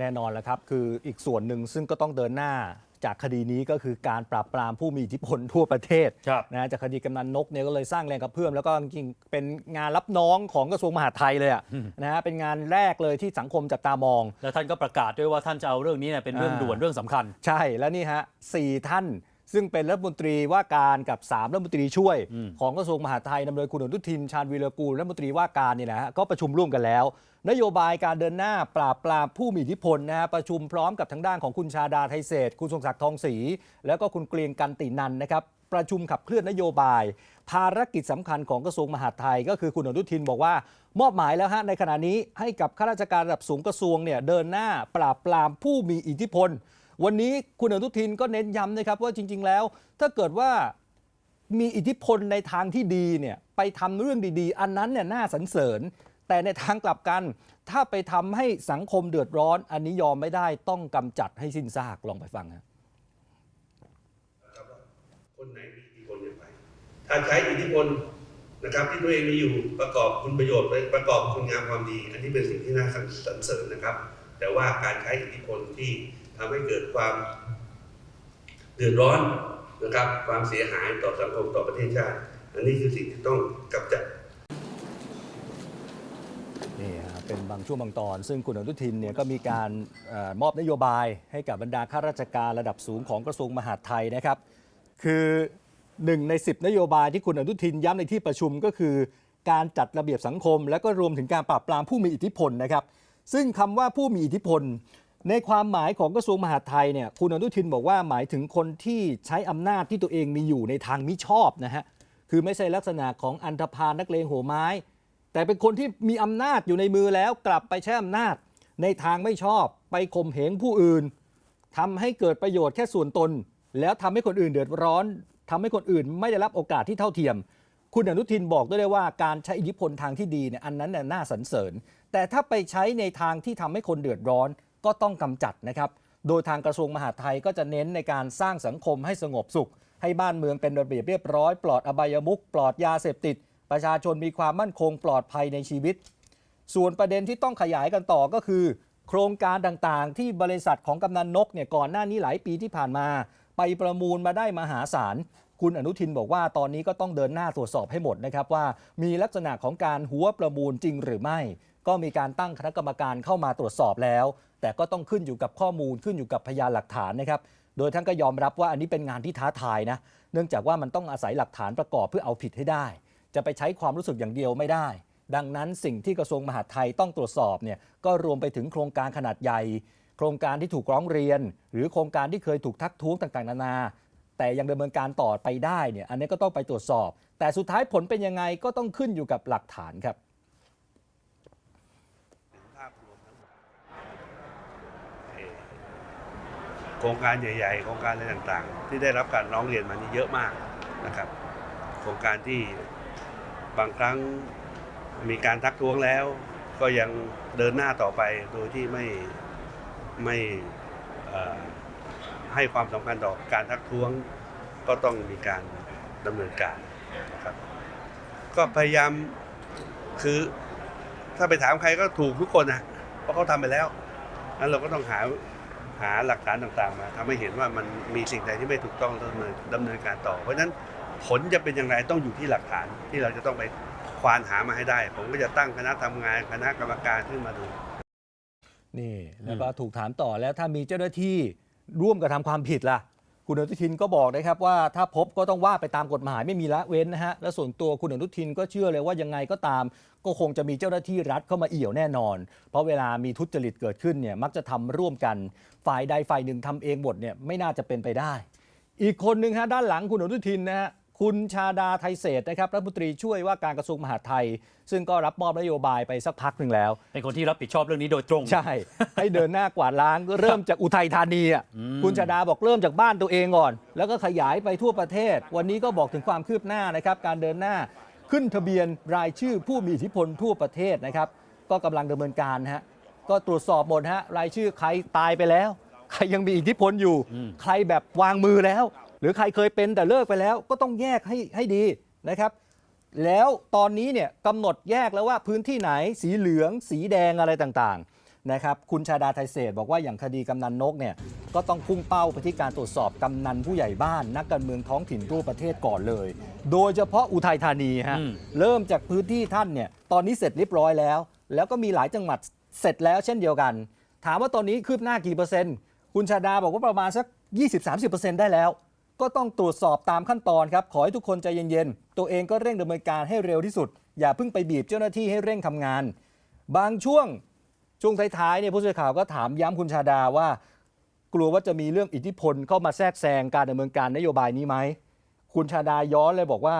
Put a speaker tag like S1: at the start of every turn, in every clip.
S1: แน่นอนแล้วครับ คืออีกส่วนหนึ่งซึ่งก็ต้องเดินหน้าจากคดีนี้ก็คือการปราบปรามผู้มีอิทธิพลทั่วประเทศ
S2: ครับ
S1: นะจากคดีกำนันนกเนี่ยก็เลยสร้างแรงกระเพื่อมแล้วก็จริงๆเป็นงานรับน้องของกระทรวงมหาดไทยเลยอะนะฮะเป็นงานแรกเลยที่สังคมจับตามอง
S2: แล้วท่านก็ประกาศด้วยว่าท่านจะเอาเรื่องนี้เนี่ยเป็นเรื่อง
S1: อ่า
S2: ด่วนเรื่องสำคัญ
S1: ใช่แล้วนี่ฮะสี่ท่านซึ่งเป็นรัฐมนตรีว่าการกับ 3 รัฐมนตรีช่วย
S2: อืม
S1: ของกระทรวงมหาดไทยนำโดยคุณอนุทินชาญวีรกูลรัฐมนตรีว่าการเนี่ยนะฮะก็ประชุมร่วมกันแล้วนโยบายการเดินหน้าปราบปรามผู้มีอิทธิพลนะฮะประชุมพร้อมกับทางด้านของคุณชาดาไทยเศรษฐ์คุณทรงศักดิ์ทองศรีแล้วก็คุณเกรียงกันตินันนะครับประชุมขับเคลื่อนนโยบาย ภารกิจสำคัญของกระทรวงมหาดไทย ก็คือคุณอนุทินบอกว่า มอบหมายแล้วฮะในขณะนี้ให้กับข้าราชการระดับสูงกระทรวงเนี่ยเดินหน้าปราบปรามผู้มีอิทธิพล วันนี้คุณอนุทินก็เน้นย้ำนะครับว่าจริง ๆ แล้ว ถ้าเกิดว่ามีอิทธิพลในทางที่ดีเนี่ยไปทำเรื่องดีๆ อันนั้นเนี่ยน่าสรรเสริญ แต่ในทางกลับกัน ถ้าไปทำให้สังคมเดือดร้อน อันนี้ยอมไม่ได้ต้องกำจัดให้สิ้นซากลองไปฟัง
S3: ครับคนไหนมีอิทธิพลอย่างไรถ้าใช้อิทธิพลนะครับ ที่ตัวเองมีอยู่ประกอบคุณประโยชน์ประกอบคุณงามความดี อันนี้เป็นสิ่งที่น่าสรรเสริญนะครับ แต่ว่าการใช้อิทธิพลที่ทำให้เกิดความเดือดร้อนนะครับ ความเสียหายต่อสังคมต่อประเทศชาติ อันนี้คือสิ่งที่ต้องกำจัด
S1: นี่ครับเป็นบางช่วงบางตอน ซึ่งคุณอนุทินเนี่ยก็มีการเออมอบนโยบายให้กับบรรดาข้าราชการระดับสูงของกระทรวงมหาดไทยนะครับ คือหนึ่งใน 10 นโยบายที่คุณอนุทินย้ำในที่ประชุมก็คือ การจัดระเบียบสังคม และก็รวมถึงการปราบปรามผู้มีอิทธิพลนะครับ ซึ่งคำว่าผู้มีอิทธิพล ในความหมายของกระทรวงมหาดไทยเนี่ยคุณอนุทินบอกว่าหมายถึงคนที่ใช้อำนาจที่ตัวเองมีอยู่ในทางมิชอบนะฮะ คือไม่ใช่ลักษณะของอันธพาลนักเลงหัวไม้ แต่เป็นคนที่มีอำนาจอยู่ในมือแล้วกลับไปใช้อำนาจในทางไม่ชอบไปข่มเหงผู้อื่นทำให้เกิดประโยชน์แค่ส่วนตน แล้วทำให้คนอื่นเดือดร้อนทำให้คนอื่นไม่ได้รับโอกาสที่เท่าเทียม คุณอนุทินบอกด้วยเลยว่าการใช้อิทธิพลทางที่ดีเนี่ยอันนั้นน่ะน่าสรรเสริญ แต่ถ้าไปใช้ในทางที่ทำให้คนเดือดร้อนก็ต้องกำจัดนะครับโดยทางกระทรวงมหาดไทยก็จะเน้นในการสร้างสังคมให้สงบสุข ให้บ้านเมืองเป็นระเบียบเรียบร้อย ปลอดอบายมุขปลอดยาเสพติด ประชาชนมีความมั่นคงปลอดภัยในชีวิต ส่วนประเด็นที่ต้องขยายกันต่อก็คือ โครงการต่างๆ ที่บริษัทของกำนันนกเนี่ยก่อนหน้านี้หลายปีที่ผ่านมา ไปประมูลมาได้มหาศาลคุณอนุทินบอกว่าตอนนี้ก็ต้องเดินหน้าตรวจสอบให้หมดนะครับว่ามีลักษณะของการหัวประมูลจริงหรือไม่ ก็มีการตั้งคณะกรรมการเข้ามาตรวจสอบแล้ว แต่ก็ต้องขึ้นอยู่กับข้อมูลขึ้นอยู่กับพยานหลักฐานนะครับโดยท่านก็ยอมรับว่าอันนี้เป็นงานที่ท้าทายนะเนื่องจากว่ามันต้องอาศัยหลักฐานประกอบเพื่อเอาผิดให้ได้ จะไปใช้ความรู้สึกอย่างเดียวไม่ได้ ดังนั้นสิ่งที่กระทรวงมหาดไทยต้องตรวจสอบเนี่ยก็รวมไปถึงโครงการขนาดใหญ่ โครงการที่ถูกร้องเรียน หรือโครงการที่เคยถูกทักท้วงต่างๆ นานา แต่ยังดำเนินการต่อไปได้เนี่ยอันนี้ก็ต้องไปตรวจสอบ แต่สุดท้ายผลเป็นยังไงก็ต้องขึ้นอยู่กับหลักฐานครับ
S3: โครงการใหญ่ๆ โครงการอะไรต่างๆ ที่ได้รับการร้องเรียนมานี่เยอะมากนะครับ โครงการที่ บางครั้งมีการทักท้วงแล้ว ก็ยังเดินหน้าต่อไปโดยที่ไม่ไม่ให้ความสำคัญต่อการทักท้วง ก็ต้องมีการดำเนินการนะครับ ก็พยายามคือถ้าไปถามใครก็ถูกทุกคนนะเพราะเขาทำไปแล้วนั้นเราก็ต้องหาหาหลักฐานต่างๆ มาทำให้เห็นว่ามันมีสิ่งใดที่ไม่ถูกต้องดำเนินดำเนินการต่อ เพราะฉะนั้น ผลจะเป็นอย่างไรต้องอยู่ที่หลักฐานที่เราจะต้องไปควานหามาให้ได้ ผมก็จะตั้งคณะทำงานคณะกรรมการขึ้นมาดู
S1: นี่แล้วก็ถูกถามต่อแล้วถ้ามีเจ้าหน้าที่ร่วมกระทำความผิดล่ะ คุณอนุทินก็บอกนะครับว่าถ้าพบก็ต้องว่าไปตามกฎหมายไม่มีละเว้นนะฮะและส่วนตัวคุณอนุทินก็เชื่อเลยว่ายังไงก็ตาม ก็คงจะมีเจ้าหน้าที่รัฐเข้ามาเอี่ยวแน่นอน เพราะเวลามีทุจริตเกิดขึ้นเนี่ยมักจะทำร่วมกันฝ่ายใดฝ่ายหนึ่งทำเองหมดเนี่ยไม่น่าจะเป็นไปได้ อีกคนหนึ่งฮะด้านหลังคุณอนุทินนะฮะ คุณชาดาไทยเศรษฐ์นะครับรัฐมนตรีช่วยว่าการกระทรวงมหาดไทย ซึ่งก็รับมอบนโยบายไปสักพักหนึ่งแล้ว
S2: เป็นคนที่รับผิดชอบเรื่องนี้โดยตรง
S1: ใช่ ให้เดินหน้ากวาดล้างเริ่มจากอุทัยธานีอะ
S2: อืม
S1: คุณชาดาบอกเริ่มจากบ้านตัวเองก่อน แล้วก็ขยายไปทั่วประเทศ วันนี้ก็บอกถึงความคืบหน้านะครับการเดินหน้าขึ้นทะเบียนรายชื่อผู้มีอิทธิพลทั่วประเทศนะครับก็กำลังดำเนินการนะฮะก็ตรวจสอบหมดฮะรายชื่อใครตายไปแล้ว ใครยังมีอิทธิพลอยู่ ใครแบบวางมือแล้ว หรือใครเคยเป็นแต่เลิกไปแล้วก็ต้องแยกให้ให้ดีนะครับ แล้วตอนนี้เนี่ยกำหนดแยกแล้วว่าพื้นที่ไหนสีเหลือง สีแดงอะไรต่างๆนะครับคุณชาดาไทยเศษบอกว่าอย่างคดีกำนันนกเนี่ยก็ต้องพุ่งเป้าไปที่การตรวจสอบกำนันผู้ใหญ่บ้าน นักการเมืองท้องถิ่นทั่วประเทศก่อนเลย โดยเฉพาะอุทัยธานีฮะ
S2: อืม
S1: เริ่มจากพื้นที่ท่านเนี่ยตอนนี้เสร็จเรียบร้อยแล้ว แล้วก็มีหลายจังหวัดเสร็จแล้วเช่นเดียวกัน ถามว่าตอนนี้คืบหน้ากี่เปอร์เซ็นต์ คุณชาดาบอกว่าประมาณสัก 20-30%ได้แล้ว ก็ต้องตรวจสอบตามขั้นตอนครับ ขอให้ทุกคนใจเย็นๆ ตัวเองก็เร่งดำเนินการให้เร็วที่สุด อย่าเพิ่งไปบีบเจ้าหน้าที่ให้เร่งทำงาน บางช่วงช่วงท้ายๆเนี่ยผู้สื่อข่าวก็ถามย้ำคุณชาดาว่า กลัวว่าจะมีเรื่องอิทธิพลเข้ามาแทรกแซงการดำเนินการนโยบายนี้ไหม คุณชาดาย้อนเลยบอกว่า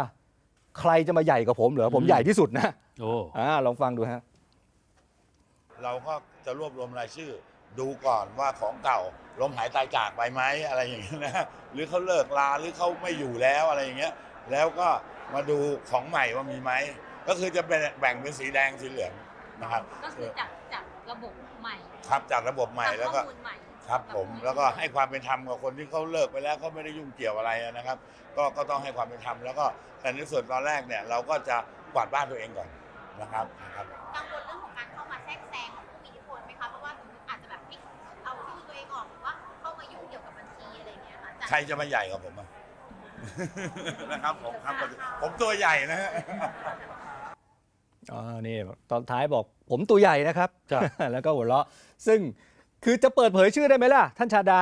S1: ใครจะมาใหญ่กว่าผมเหรอผมใหญ่ที่สุดนะ
S2: โอ้
S1: อ่าลองฟังดูฮะ
S4: เราก็จะรวบรวมรายชื่อ ดูก่อนว่าของเก่า ล้มหายตายจากไปไหมอะไรอย่างเงี้ยนะหรือเขาเลิกลาหรือเขาไม่อยู่แล้วอะไรอย่างเงี้ย แล้วก็มาดูของใหม่ว่ามีไหมก็คือจะเป็นแบ่งเป็นสีแดงสีเหลืองนะครับ
S5: ก็คือจากจากระบบใหม่
S4: ครับจากระบบใหม่
S5: จาก
S4: แล้วก็
S5: ข้อมูลใหม่
S4: ครับผมแล้วก็ให้ความเป็นธรรมกับคนที่เขาเลิกไปแล้วเขาไม่ได้ยุ่งเกี่ยวอะไรนะครับ ก็ก็ต้องให้ความเป็นธรรมแล้วก็แต่ในส่วนตอนแรกเนี่ยเราก็จะกวาดบ้านตัวเองก่อนนะครับนะครับ
S5: กังวลเรื่อง
S4: ใครจะมาใหญ่กว่าผมอะ นะครับผมครับผมตัวใหญ่นะฮะ
S1: อ๋อนี่ตอนท้ายบอกผมตัวใหญ่นะครับ
S2: ครับ
S1: แล้วก็หัวเราะ ซึ่งคือจะเปิดเผยชื่อได้ไหมล่ะ ท่านชาดา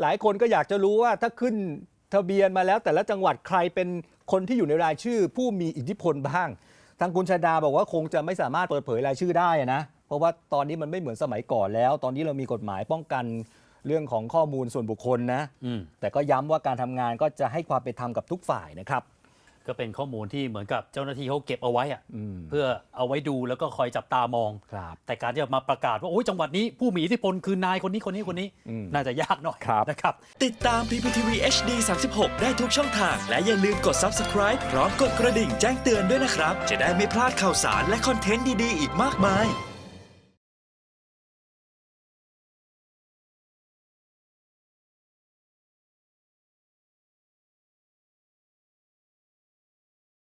S1: หลายคนก็อยากจะรู้ว่าถ้าขึ้นทะเบียนมาแล้ว แต่ละจังหวัดใครเป็นคนที่อยู่ในรายชื่อ ผู้มีอิทธิพลบ้าง ทางคุณชาดาบอกว่าคงจะไม่สามารถเปิดเผยรายชื่อได้อะนะ เพราะว่าตอนนี้มันไม่เหมือนสมัยก่อนแล้ว ตอนนี้เรามีกฎหมายป้องกัน เรื่องของข้อมูลส่วนบุคคลนะ
S2: อืม
S1: แต่ก็ย้ำว่าการทำงานก็จะให้ความเป็นธรรมกับทุกฝ่ายนะครับ
S2: ก็เป็นข้อมูลที่เหมือนกับเจ้าหน้าที่เขาเก็บเอาไว้อะ
S1: อืม
S2: เพื่อเอาไว้ดูแล้วก็คอยจับตามอง
S1: ครับ
S2: แต่การที่จะมาประกาศว่าโอ้ยจังหวัดนี้ผู้มีอิทธิพลคือนายคนนี้คนนี้คนนี้
S1: อืม
S2: น่าจะยากหน่อย
S1: ครับ
S2: นะครับ
S6: ติดตาม PPTV HD 36 ได้ทุกช่องทาง และอย่าลืมกด Subscribe พร้อมกดกระดิ่งแจ้งเตือนด้วยนะครับ จะได้ไม่พลาดข่าวสารและคอนเทนต์ดี ๆ อีกมากมาย